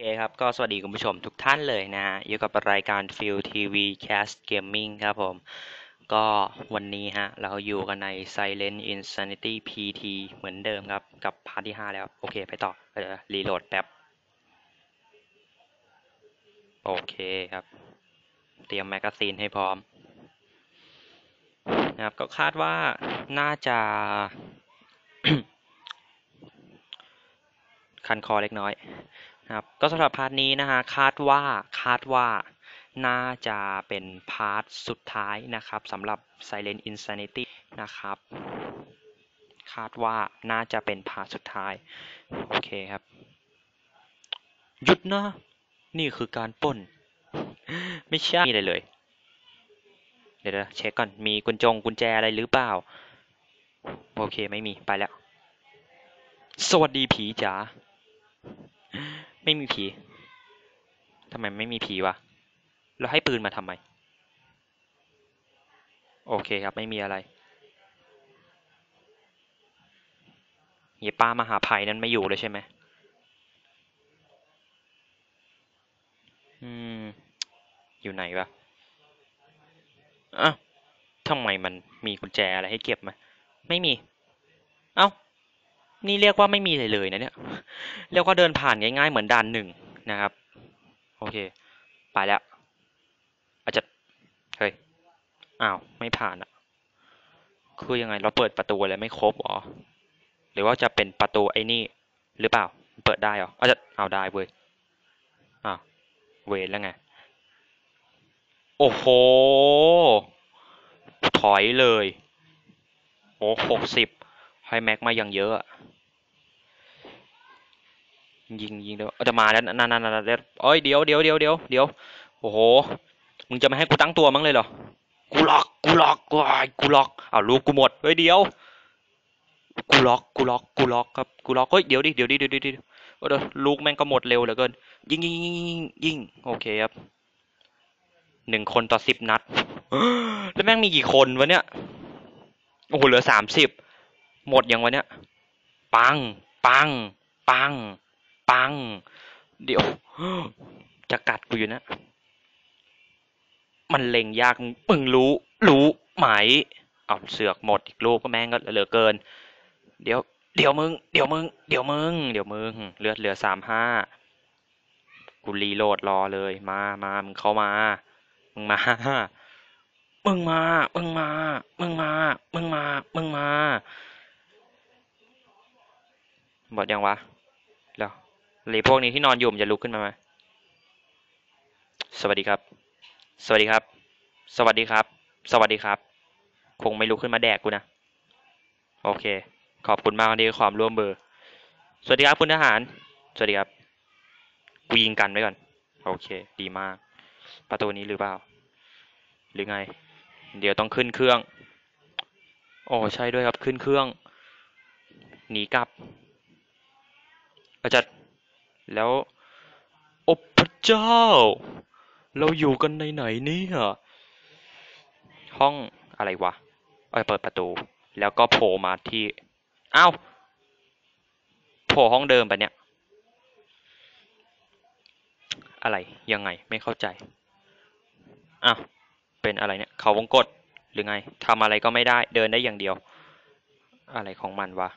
เคครับก็สวัสดีคุณผู้ชมทุกท่านเลยนะฮะอยู่กับรายการ f i e l TV Cast Gaming ครับผม ก็วันนี้ฮะ เราอยู่กันใน Silent Insanity PT เหมือนเดิมครับ กับพาร์ทที่ 5 แล้ว โอเค ไปต่อเดี๋ยวรีโหลดแป๊บ โอเคครับ เตรียมแมกกาซีนให้พร้อม นะครับ ก็คาดว่าน่าจะ คันคอเล็กน้อย นะครับ ก็สำหรับพาร์ทนี้นะฮะคาดว่าคาดว่าน่าจะเป็นพาร์ทสุดท้ายนะครับสำหรับ Silent Insanity นะครับ คาดว่าน่าจะเป็นพาร์ทสุดท้าย โอเคครับ หยุดนะ นี่คือการป้น ไม่ใช่เลยเลย เดี๋ยวเช็คก่อน มีกุญจงกุญแจอะไรหรือเปล่า โอเคไม่มีไปแล้ว สวัสดีผีจ๋า ไม่มีผีทำไมไม่มีผีวะแล้วให้ปืนมาทำไม โอเคครับไม่มีอะไรเฮียป้ามหาภัยนั้นไม่อยู่เลยใช่ไหมอืม อยู่ไหนวะอะทำไมมันมีกุญแจอะไรให้เก็บไหมไม่มี เอ้า นี่เรียกว่าไม่มีเลยเลยนะเนี่ย เรียกว่าเดินผ่านง่ายๆเหมือนด่านหนึ่งนะครับ โอเค ไปแล้ว อาจจะ เฮ้ย อ้าว ไม่ผ่านอะคือยังไงเราเปิดประตูอะไรไม่ครบหรอ หรือว่าจะเป็นประตูไอ้นี่ หรือเปล่า เปิดได้หรออาจจะ เอาได้เว้ย อ้าว เวรแล้วไง โอ้โห ถอยเลย โอ้หกสิบให้แม็กมาอย่างเยอะ ยิงยิงเดี๋ยวเอาจะมาแล้วนั่นนั่นนั่นเดี๋ยวเอ้ยเดี๋ยวเดี๋ยวเดี๋ยวเดี๋ยวเดี๋ยวโอ้โหมึงจะไม่ให้กูตั้งตัวมั้งเลยเหรอกูล็อกกูล็อกกูกูล็อกอ้าวลูกกูหมดเฮ้ยเดี๋ยวกูล็อกกูล็อกกูล็อกครับกูล็อกเฮ้ยเดี๋ยวดิเดี๋ยวดิเดี๋ยวดิเดี๋ยวเออเดี๋ยวลูกแม่งก็หมดเร็วเหลือเกิน ยิงยิงยิงยิงยิงโอเคครับหนึ่งคนต่อสิบนัดแล้วแม่งมีกี่คนวะเนี่ยโอ้โหเหลือสามสิบหมดยังวะเนี่ย ปัง ปัง ปัง ปัง เดี๋ยว จะกัดกูอยู่นะ มันเล็งยากมึงรู้ รู้ไหมเอาเสือกหมดอีกลูกก็แม่งก็เหลือเกิน เดี๋ยว เดี๋ยวมึง เดี๋ยวมึง เดี๋ยวมึง เดี๋ยวมึง เลือดเหลือสามห้ากูรีโหลดรอเลย มามามึงเข้ามา มึงมา มึงมา มึงมา มึงมา มึงมา มึงมา หมดยังวะ แล้ว หรือพวกนี้ที่นอนอยู่มันจะลุกขึ้นมาไหมสวัสดีครับ สวัสดีครับ สวัสดีครับ สวัสดีครับ คงไม่ลุกขึ้นมาแดกกูนะ โอเค ขอบคุณมากที่ความร่วมมือ สวัสดีครับคุณทหาร สวัสดีครับ กูยิงกันไว้ก่อน โอเค ดีมาก ประตูนี้หรือเปล่า หรือไง เดี๋ยวต้องขึ้นเครื่อง โอ้ใช่ด้วยครับ ขึ้นเครื่อง หนีกลับอาจารย์ แล้วโอ้พระเจ้า เราอยู่กันในไหนเนี่ยห้องอะไรวะเอ้ยเปิดประตู แล้วก็โผล่มาที่อ้าวโผล่ห้องเดิมปะเนี่ย อะไรยังไงไม่เข้าใจอ้าวเป็นอะไรเนี่ย เขาวงกดหรือไงทำอะไรก็ไม่ได้เดินได้อย่างเดียว อะไรของมันวะ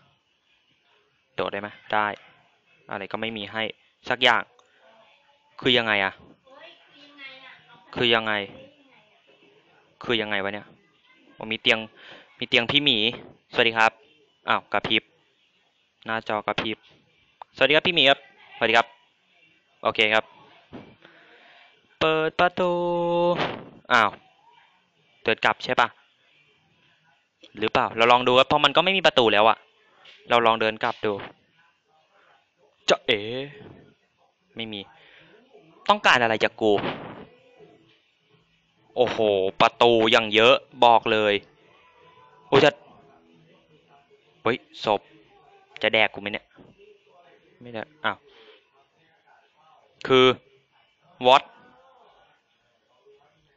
โดดได้ไหมได้ อะไรก็ไม่มีให้ สักอย่าง คือยังไงอะคือยังไง คือยังไงวะเนี่ยผมมีเตียงมีเตียงพี่หมี สวัสดีครับอ้าวกระพริบ หน้าจอกระพริบ สวัสดีครับพี่หมีครับสวัสดีครับ โอเคครับ เปิดประตูอ้าวเดินกลับใช่ปะหรือเปล่า เราลองดูครับเพราะมันก็ไม่มีประตูแล้วอะเราลองเดินกลับดูจะเอ๋ ไม่มี ต้องการอะไรจากกู โอ้โห ประตูอยังเยอะบอกเลยโอ้จะเฮ้ยศพจะแดกกูไหมเนี่ย ไม่ได้อ้าวคือ what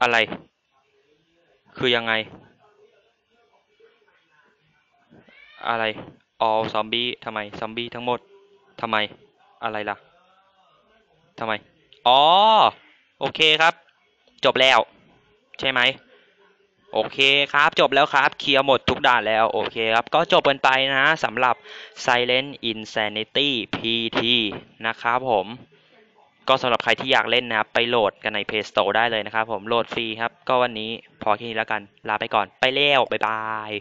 อะไร คือยังไง อะไร all zombie ทำไมซอมบี้ทั้งหมด ทำไม อะไรล่ะ ทำไม อ๋อ โอเคครับ จบแล้ว ใช่ไหม โอเคครับ จบแล้วครับ เคลียร์หมดทุกด่านแล้ว โอเคครับ ก็จบกันไปนะสำหรับ Silent Insanity PT นะครับผม ก็สำหรับใครที่อยากเล่นนะครับ ไปโหลดกันใน Play Store ได้เลยนะครับผม โหลดฟรีครับ ก็วันนี้พอแค่นี้แล้วกัน ลาไปก่อน ไปแล้วบ๊ายบาย